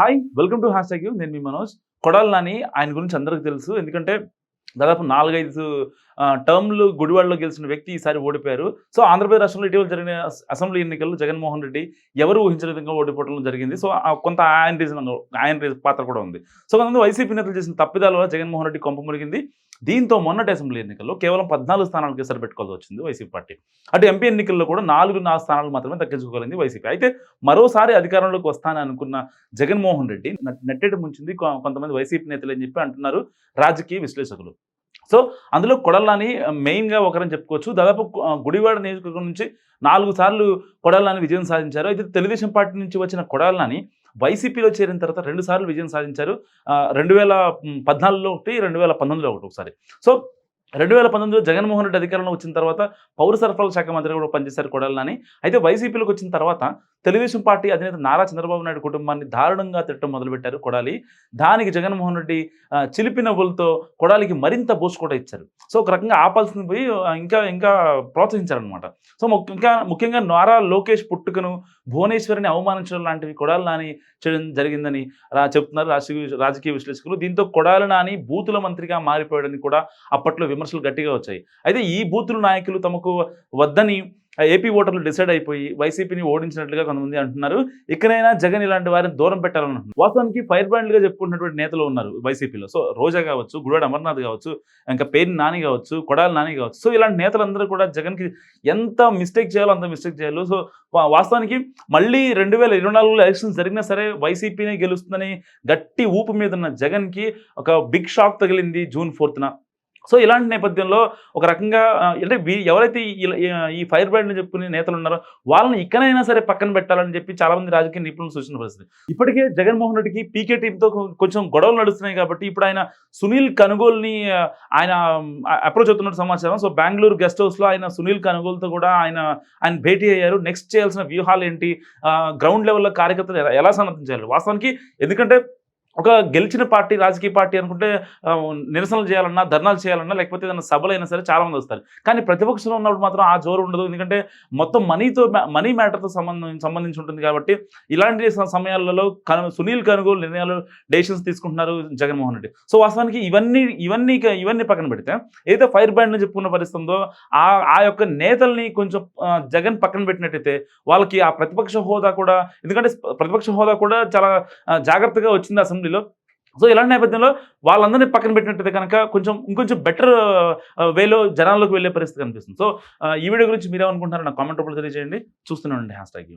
Hi welcome to hash tag U. నేను మీ మనోజ్. కొడాలి నాని ఆయన గురించి అందరికీ తెలుసు. ఎందుకంటే దాదాపు నాలుగైదు టర్మ్లు గుడివాడలో గెలిచిన వ్యక్తి ఈసారి ఓడిపోయారు. సో ఆంధ్రప్రదేశ్ రాష్ట్రంలో ఇటీవల జరిగిన అసెంబ్లీ ఎన్నికల్లో జగన్మోహన్ రెడ్డి ఎవరు ఊహించిన విధంగా ఓడిపోవడం జరిగింది. సో ఆ కొంత ఆయన రీజన్ ఆయన రీజన్ పాత్ర కూడా ఉంది. సో కొంతమంది వైసీపీ నేతలు చేసిన తప్పిదాల వల్ల జగన్మోహన్ రెడ్డి కొంప మురిగింది. దీంతో మొన్నటి అసెంబ్లీ ఎన్నికల్లో కేవలం పద్నాలుగు స్థానాలకి సరిపెట్టుకోవాల్సి వచ్చింది వైసీపీ పార్టీ. అటు ఎంపీ ఎన్నికల్లో కూడా నాలుగు నాలుగు స్థానాలు మాత్రమే దక్కించుకోగలిగింది వైసీపీ. అయితే మరోసారి అధికారంలోకి వస్తానని అనుకున్న జగన్మోహన్ రెడ్డి న- నెట్టేటి ముంచింది. కొంతమంది వైసీపీ నేతలు అని చెప్పి అంటున్నారు? రాజకీయ విశ్లేషకులు. సో అందులో కొడల్లాని మెయిన్గా ఒకరని చెప్పుకోవచ్చు. దాదాపు గుడివాడ నియోజకవర్గం నుంచి నాలుగు సార్లు కొడాలని విజయం సాధించారు. అయితే తెలుగుదేశం పార్టీ నుంచి వచ్చిన కొడాలని వైసీపీలో చేరిన తర్వాత రెండు సార్లు విజయం సాధించారు. రెండు వేల పద్నాలుగులో ఒకటి రెండు వేల పంతొమ్మిదిలో ఒకటి ఒకసారి. సో రెండు వేల పంతొమ్మిదిలో జగన్మోహన్ రెడ్డి అధికారంలో వచ్చిన తర్వాత పౌర సరఫరాల శాఖ మంత్రి కూడా పనిచేశారు కొడాలని అయితే వైసీపీలోకి వచ్చిన తర్వాత తెలుగుదేశం పార్టీ అధినేత నారా చంద్రబాబు నాయుడు కుటుంబాన్ని దారుణంగా తిట్టడం మొదలుపెట్టారు కొడాలి. దానికి జగన్మోహన్ రెడ్డి చిలిపి నవ్వులతో కొడాలికి మరింత బూస్ట్ కూడా ఇచ్చారు. సో ఒక రకంగా ఆపాల్సింది పోయి ఇంకా ఇంకా ప్రోత్సహించారనమాట సో ముఖ్య- ఇంకా ముఖ్యంగా నారా లోకేష్ పుట్టుకను భువనేశ్వరిని అవమానించడం లాంటివి కొడాలి నాని చేయడం జరిగిందని చెప్తున్నారు రాజకీయ రాజకీయ విశ్లేషకులు. దీంతో కొడాలి నాని బూతుల మంత్రిగా మారిపోయాడని కూడా అప్పట్లో విమర్శలు గట్టిగా వచ్చాయి. అయితే ఈ బూతుల నాయకులు తమకు వద్దని ఏపీ ఓటర్లు డిసైడ్ అయిపోయి వైసీపీని ఓడించినట్లుగా కొంతమంది అంటున్నారు. ఇక్కడైనా జగన్ ఇలాంటి వారిని దూరం పెట్టాలని అంటున్నారు. వాస్తవానికి ఫైర్ బ్రాండ్లుగా చెప్పుకుంటున్నటువంటి నేతలు ఉన్నారు వైసీపీలో సో రోజా కావచ్చు గుడివాడ అమర్నాథ్ కావచ్చు ఇంకా పేరు నాని కావచ్చు కొడాలి నాని కావచ్చు. సో ఇలాంటి నేతలందరూ కూడా జగన్కి ఎంత మిస్టేక్ చేయాలో అంత మిస్టేక్ చేయాలి. సో వా- వాస్తవానికి మళ్ళీ రెండు వేల ఇరవై నాలుగులో ఎలక్షన్స్ జరిగినా సరే వైసీపీనే గెలుస్తుందని గట్టి ఊపు మీద ఉన్న జగన్కి ఒక బిగ్ షాక్ తగిలింది జూన్ ఫోర్త్న సో ఇలాంటి నేపథ్యంలో ఒక రకంగా అంటే ఎవరైతే ఈ- ఫైర్ బ్రాండ్ చెప్పుకునే నేతలు ఉన్నారో వాళ్ళని ఇక్కడైనా సరే పక్కన పెట్టాలని చెప్పి చాలా మంది రాజకీయ నిపుణులు సూచన పరిస్థితి. ఇప్పటికే జగన్మోహన్ రెడ్డికి పీకే టీంతో కొంచెం గొడవలు నడుస్తున్నాయి కాబట్టి ఇప్పుడు ఆయన సునీల్ కనుగోలుని ఆయన అప్రోచ్ అవుతున్నట్టు సమాచారం. సో బెంగళూరు గెస్ట్ హౌస్లో ఆయన సునీల్ కనుగోలుతో కూడా ఆయన ఆయన భేటీ అయ్యారు. నెక్స్ట్ చేయాల్సిన వ్యూహాలు ఏంటి? గ్రౌండ్ లెవెల్లో కార్యకర్తలు ఎలా- ఎలా చేయాలి వాస్తవానికి ఎందుకంటే ఒక గెలిచిన పార్టీ రాజకీయ పార్టీ అనుకుంటే నిరసనలు చేయాలన్నా ధర్నాలు చేయాలన్నా లేకపోతే ఏదైనా సభలు అయినా సరే చాలా మంది వస్తారు. కానీ ప్రతిపక్షంలో ఉన్నప్పుడు మాత్రం ఆ జోరు ఉండదు. ఎందుకంటే మొత్తం మనీతో మనీ మ్యాటర్తో సంబంధం సంబంధించి ఉంటుంది కాబట్టి ఇలాంటి సమయాల్లో సమయాలలో కను సునీల్ కనుగోలు నిర్ణయాలు డెసిషన్స్ తీసుకుంటున్నారు జగన్మోహన్ రెడ్డి. సో వాస్తవానికి ఇవన్నీ ఇవన్నీ ఇవన్నీ పక్కన పెడితే ఏదైతే ఫైర్ బ్యాండ్ అని చెప్పుకున్న పరిస్థితి ఉందో ఆ ఆ యొక్క నేతల్ని కొంచెం జగన్ పక్కన పెట్టినట్టయితే వాళ్ళకి ఆ ప్రతిపక్ష హోదా కూడా ఎందుకంటే ప్రతిపక్ష హోదా కూడా చాలా జాగ్రత్తగా వచ్చింది అసెంబ్లీలో సో ఇలాంటి నేపథ్యంలో వాళ్ళందరినీ పక్కన పెట్టినట్టయితే కనుక కొంచెం ఇంకొంచెం బెటర్ వేలో జనాల్లోకి వెళ్ళే పరిస్థితి కనిపిస్తుంది. సో ఈ వీడియో గురించి మీరేమనుకుంటున్నారో నా కామెంట్ రూపంలో తెలియజేయండి. చూస్తూనే ఉండండి. Hash tag